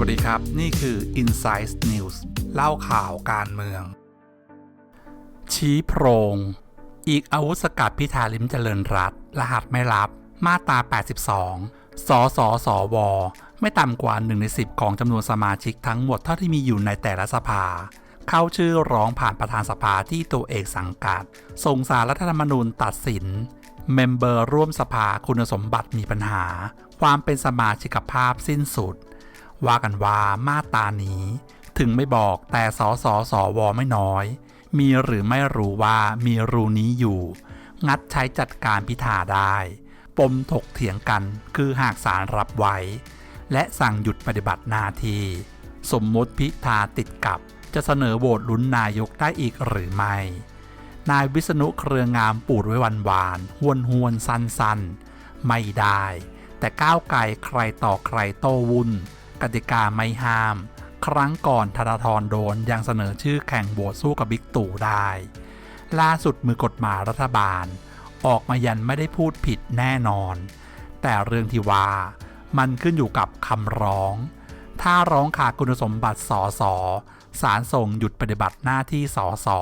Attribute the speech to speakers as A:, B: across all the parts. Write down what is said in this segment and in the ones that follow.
A: วัสดีครับ นี่คือ Insight News เล่าข่าวการเมือง ชี้โพรง อีกอาวุธสกัดพิธาลิมเจริญรัตรหัสไม่รับ มาตรา 82 สสสว ไม่ต่ำกว่า1ใน10 ของจำนวนสมาชิกทั้งหมดเท่าที่มีอยู่ในแต่ละสภา เข้าชื่อร้องผ่านประธานสภาที่ตัวเอกสังกัด ส่งสารรัฐธรรมนูญตัดสิน เมมเบอร์ร่วมสภาคุณสมบัติมีปัญหา ความเป็นสมาชิกภาพสิ้นสุด ว่ากันว่ามาตานี้ ถึงไม่บอกแต่สสสวไม่น้อย มีหรือไม่รู้ว่ามีรูนี้อยู่ งัดใช้จัดการพิธาได้ ปมถกเถียงกันคือหากสารรับไว้ และสั่งหยุดปฏิบัติหน้าที่ สมมติพิธาติดกับ จะเสนอโหวตลุ้นนายกได้อีกหรือไม่ นายวิษณุเครืองามปูดไว้วันวานหวนหวนสันสันไม่ได้ แต่ก้าวไกลใครต่อใครโต้วุ่น กติกาไม่ห้าม ครั้งก่อนธนาธรโดนยังเสนอชื่อแข่งโหวตสู้กับบิ๊กตู่ได้ ล่าสุดมือกฎหมายรัฐบาล ออกมายันไม่ได้พูดผิดแน่นอน แต่เรื่องที่ว่ามันขึ้นอยู่กับคำร้อง ถ้าร้องขาดคุณสมบัติสอสอศาลส่งหยุดปฏิบัติหน้าที่สอสอ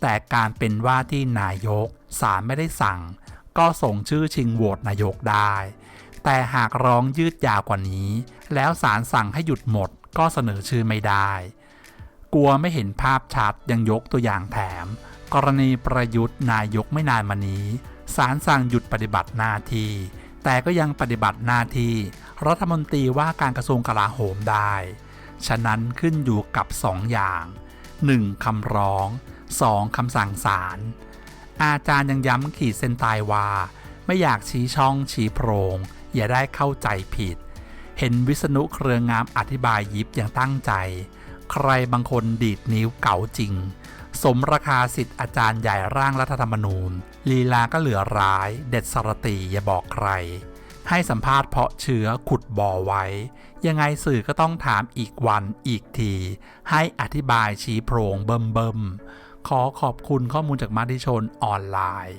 A: แต่การเป็นว่าที่นายกศาลไม่ได้สั่ง ก็ส่งชื่อชิงโหวตนายกได้ แต่หากร้องยืดยาวกว่านี้ แล้วศาลสั่งให้หยุดหมดก็เสนอชื่อไม่ได้ กลัวไม่เห็นภาพชัดยังยกตัวอย่างแถม กรณีประยุทธ์นายกไม่นานมานี้ศาลสั่งหยุดปฏิบัติหน้าที่แต่ก็ยังปฏิบัติหน้าที่รัฐมนตรีว่าการกระทรวงกลาโหมได้ ฉะนั้นขึ้นอยู่กับ 2 อย่าง 1. คำร้อง 2. คำสั่งศาลอาจารย์ยังย้ำขีดเส้นตายว่า ไม่อยากชี้ช่องชี้โพรง อย่าได้เข้าใจผิด เห็นวิษณุเครืองามอธิบายยิบอย่างตั้งใจ ใครบางคนดีดนิ้วเก๋าจริง สมราคาสิทธิ์อาจารย์ใหญ่ร่างรัฐธรรมนูญ ลีลาก็เหลือร้าย เด็ดสรติอย่าบอกใคร ให้สัมภาษณ์เพาะเชื้อขุดบ่อไว้ ยังไงสื่อก็ต้องถามอีกวันอีกที ให้อธิบายชี้โพรงเบิ่มเบิมๆขอขอบคุณข้อมูลจากมาติชนออนไลน์